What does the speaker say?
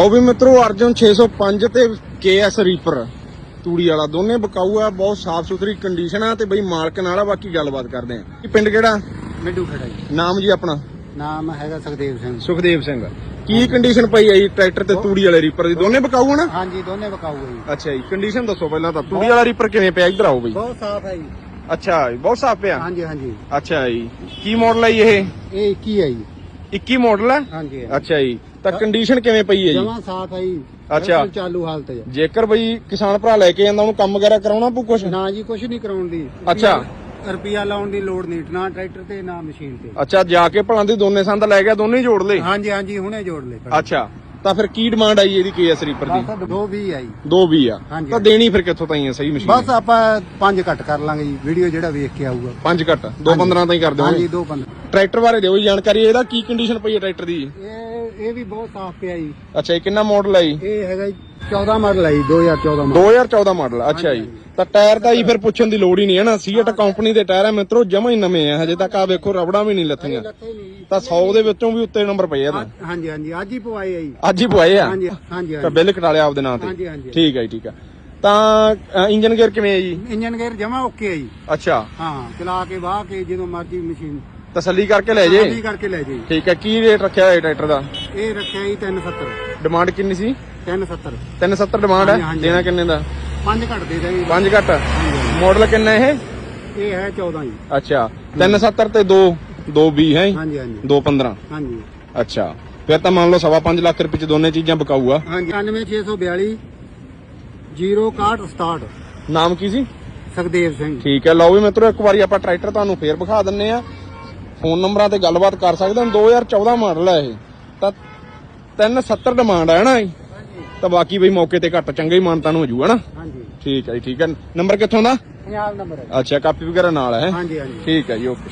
ਉਹ ਵੀ ਮਿੱਤਰੋ ਅਰਜਨ 605 ਤੇ KS ਰੀਪਰ ਤੂੜੀ ਵਾਲਾ। ਦੋਨੇ ਬਕਾਊ ਆ ਬਹੁਤ ਸਾਫ਼ ਸੁਥਰੀ ਕੰਡੀਸ਼ਨ ਆ ਤੇ ਬਈ ਮਾਲਕ ਨਾਲ ਆ ਬਾਕੀ ਗੱਲਬਾਤ ਕਰਦੇ ਆ। ਇਹ ਪਿੰਡ ਕਿਹੜਾ? ਮਿੱਡੂ ਖੜਾ ਜੀ। ਨਾਮ ਜੀ ਆਪਣਾ? ਨਾਮ ਹੈਗਾ ਸੁਖਦੇਵ ਸਿੰਘ। ਸੁਖਦੇਵ ਸਿੰਘ। ਕੀ ਕੰਡੀਸ਼ਨ ਪਈ ਆ ਜੀ ਟਰੈਕਟਰ ਤੇ ਤੂੜੀ ਵਾਲੇ ਰੀਪਰ ਦੀ? ਦੋਨੇ ਬਕਾਊ ਆ ਨਾ? ਹਾਂਜੀ ਦੋਨੇ ਬਕਾਊ ਹੈ ਜੀ। ਅੱਛਾ ਜੀ ਕੰਡੀਸ਼ਨ ਦੱਸੋ ਪਹਿਲਾਂ ਤਾਂ। ਤੂੜੀ ਵਾਲਾ ਰੀਪਰ ਕਿਵੇਂ ਪਿਆ? ਇੱਧਰ ਆਓ ਬਈ। ਬਹੁਤ ਸਾਫ਼ ਹੈ ਜੀ। ਅੱਛਾ ਬਹੁਤ ਸਾਫ਼ ਪਿਆ? ਹਾਂਜੀ ਹਾਂਜੀ। ਅੱਛਾ ਜੀ। ਕੀ ਮਾਡਲ ਹੈ ਜੀ ਇਹ? ਇਹ ਕੀ ਹੈ ਜੀ। 21 ਮਾਡਲ ਹੈ? ਹਾਂਜੀ ਅੱਛਾ ਜੀ। ਤਾਂ ਕੰਡੀਸ਼ਨ ਕਿਵੇਂ ਪਈ ਹੈ ਜੀ? ਜਮਾ ਸਾਫ਼ ਹੈ ਜੀ। ਅੱਛਾ। ਚਾਲੂ ਹਾਲਤ ਹੈ। ਜੇਕਰ ਬਈ ਕਿਸਾਨ ਭਰਾ ਲੈ ਕੇ ਜਾਂਦਾ ਉਹਨੂੰ ਕੰਮ ਵਗੈਰਾ ਕਰਾਉਣਾ ਪਊ ਕੁਛ? ਨਾ ਜੀ ਕੁਝ ਨਹੀਂ ਕਰਾਉਣ ਦੀ। ਅੱਛਾ। ਰੁਪਿਆ ਲਾਉਣ ਦੀ ਲੋੜ ਨਹੀਂ ਨਾ ਟਰੈਕਟਰ ਤੇ ਨਾ ਮਸ਼ੀਨ ਤੇ। ਅੱਛਾ ਜਾ ਕੇ ਭਲਾਂ ਦੀ ਦੋਨੇ ਸੰਦ ਲੈ ਗਿਆ ਦੋਨੇ ਜੋੜ ਲਏ? ਹਾਂਜੀ ਹਾਂਜੀ ਹੁਣੇ ਜੋੜ ਲੈ ਅੱਛਾ। ਤਾਂ ਫਿਰ ਕੀ ਡਿਮਾਂਡ ਆਈ ਇਹਦੀ ਕੇਐਸ ਰੀਪਰ ਦੀ? ਬਸ ਦੋ ਵੀ ਆਈ। ਦੋ ਵੀ ਆ। ਹਾਂਜੀ, ਤਾਂ ਹਾਂਜੀ। ਦੇਣੀ ਫਿਰ ਕਿੱਥੋਂ ਤਾਈਂ ਆ ਸਹੀ ਮਸ਼ੀਨ ਬਸ ਆਪਾਂ ਪੰਜ ਕੱਟ ਕਰ ਲਾਂਗੇ ਜੀ। ਵੀਡੀਓ ਜਿਹੜਾ ਵੇਖ ਕੇ ਆਊਗਾ। ਪੰਜ ਘੱਟ ਦੋ 15 ਤਾਈਂ ਕਰ ਹਾਂਜੀ ਦਿਓਗੇ? ਦੋ ਪੰਜ ਟਰੈਕਟਰ ਬਾਰੇ ਦਿਓ ਜੀ ਜਾਣਕਾਰੀ ਇਹਦਾ ਕੀ ਕੰਡੀਸ਼ਨ ਪਈ ਹੈ ਟਰੈਕਟਰ ਦੀ? ਇਹ ਇਹ ਵੀ ਬਹੁਤ ਸਾਫ਼ ਪਿਆ ਜੀ। ਅੱਛਾ ਇਹ ਕਿੰਨਾ ਮਾਡਲ ਹੈ ਜੀ? ਇਹ ਹੈਗਾ ਜੀ 14 ਮਾਡਲ ਹੈ ਜੀ 2014 ਮਾਡਲ 2014 ਮਾਡਲ ਅੱਛਾ ਜੀ। ਤਾਂ ਟਾਇਰ ਦਾ ਹੀ ਫਿਰ ਪੁੱਛਣ ਦੀ ਲੋੜ ਹੀ ਨਹੀਂ ਹੈ ਨਾ। ਸੀਟ ਕੰਪਨੀ ਦੇ ਟਾਇਰ ਆ ਮਿੱਤਰੋ ਜਮਾ ਹੀ ਨਵੇਂ ਆ ਹਜੇ ਤੱਕ ਆ ਵੇਖੋ ਰਬੜਾਂ ਵੀ ਨਹੀਂ ਲੱਥੀਆਂ। ਜੀ। ਤਾਂ 100 ਦੇ ਵਿੱਚੋਂ ਵੀ ਉੱਤੇ ਨੰਬਰ ਪਏ ਆ ਤਾਂ ਹਾਂਜੀ ਹਾਂਜੀ ਅੱਜ ਹੀ ਪਵਾਏ ਆ ਜੀ। ਅੱਜ ਹੀ ਪਵਾਏ ਆ? ਹਾਂਜੀ ਹਾਂਜੀ ਤਾਂ ਬਿੱਲ ਕਟਾ ਲਿਆ ਆਪਦੇ ਨਾਂ ਤੇ। ਹਾਂਜੀ, ਹਾਂਜੀ। ਠੀਕ ਹੈ ਜੀ ਠੀਕ ਹੈ ਤਾਂ ਇੰਜਨ ਗੇਅਰ ਕਿਵੇਂ ਹੈ ਜੀ? ਇੰਜਨ ਗੇਅਰ ਜਮਾ ਓਕੇ ਹੈ ਜੀ। ਅੱਛਾ। ਹਾਂ ਚਲਾ ਕੇ ਵਾਹ ਕੇ ਜਦੋਂ ਮਰਜ਼ੀ ਮਸ਼ੀਨ ਤਸੱਲੀ ਕਰਕੇ ਲੈ ਜੇ। ਖਾਲੀ ਕਰਕੇ ਲੈ ਜਾਈ ਠੀਕ ਹੈ ਕੀ ਰੇਟ ਰੱਖਿਆ ਹੋਇਆ ਟਰੈਕਟਰ ਦਾ? ਇਹ ਰੱਖਿਆ ਜੀ 370 ਡਿਮਾਂਡ ਕਿੰਨੀ ਸੀ? 370 370 ਡਿਮਾਂਡ ਹਾਂਜੀ, ਹੈ? ਹਾਂਜੀ। ਦੇਣਾ ਕਿੰਨੇ ਦਾ? ਪੰਜ ਘੱਟ ਦੇ ਦੇ ਪੰਜ ਘੱਟ। ਹਾਂਜੀ। ਮਾਡਲ ਕਿੰਨਾ ਇਹ? ਇਹ ਹੈ 14 ਜੀ। ਅੱਛਾ। 370 ਤੇ 2 220 ਹੈ? ਜੀ? ਹਾਂਜੀ। ਹਾਂਜੀ 215 ਹਾਂਜੀ। ਅੱਛਾ। ਫਿਰ ਤਾਂ ਮੰਨ ਲਓ ਸਵਾ ਪੰਜ ਲੱਖ ਰੁਪਏ ਚ ਦੋਨੇ ਚੀਜ਼ਾਂ ਬਕਾਊ ਆ ਹਾਂਜੀ 99642 06167 ਨਾਮ ਕੀ ਸੀ? ਸੁਖਦੇਵ ਸਿੰਘ। ਠੀਕ ਹੈ ਲਓ ਵੀ ਮਿੱਤਰੋ ਇੱਕ ਵਾਰੀ ਆਪਾਂ ਟਰੈਕਟਰ ਤੁਹਾਨੂੰ ਫੇਰ ਵਿਖਾ ਦਿੰਨੇ ਆ ਫੋਨ ਨੰਬਰਾਂ ਤੇ ਗੱਲਬਾਤ ਕਰ ਸਕਦੇ ਹੋ। 2014 ਮਾਡਲ ਹੈ ਇਹ। ਤਾਂ 370 ਡਿਮਾਂਡ ਹੈ ਨਾ ਇਹ? ਤਾਂ ਬਾਕੀ ਬਈ ਮੌਕੇ ਤੇ ਘੱਟ ਚੰਗਾ ਹੀ ਮਾਨਤਾ ਨੂੰ ਹੋ ਜੂਗਾ ਨਾ ਹਾਂਜੀ। ਠੀਕ ਹੈ ਜੀ ਠੀਕ ਹੈ ਨੰਬਰ ਕਿੱਥੋਂ ਦਾ? ਪੰਜਾਬ ਨੰਬਰ ਹੈ ਅੱਛਾ ਕਾਪੀ ਵਗੈਰਾ ਨਾਲ ਹੈ? ਹਾਂਜੀ ਹਾਂਜੀ। ਠੀਕ ਹੈ ਜੀ ਓਕੇ।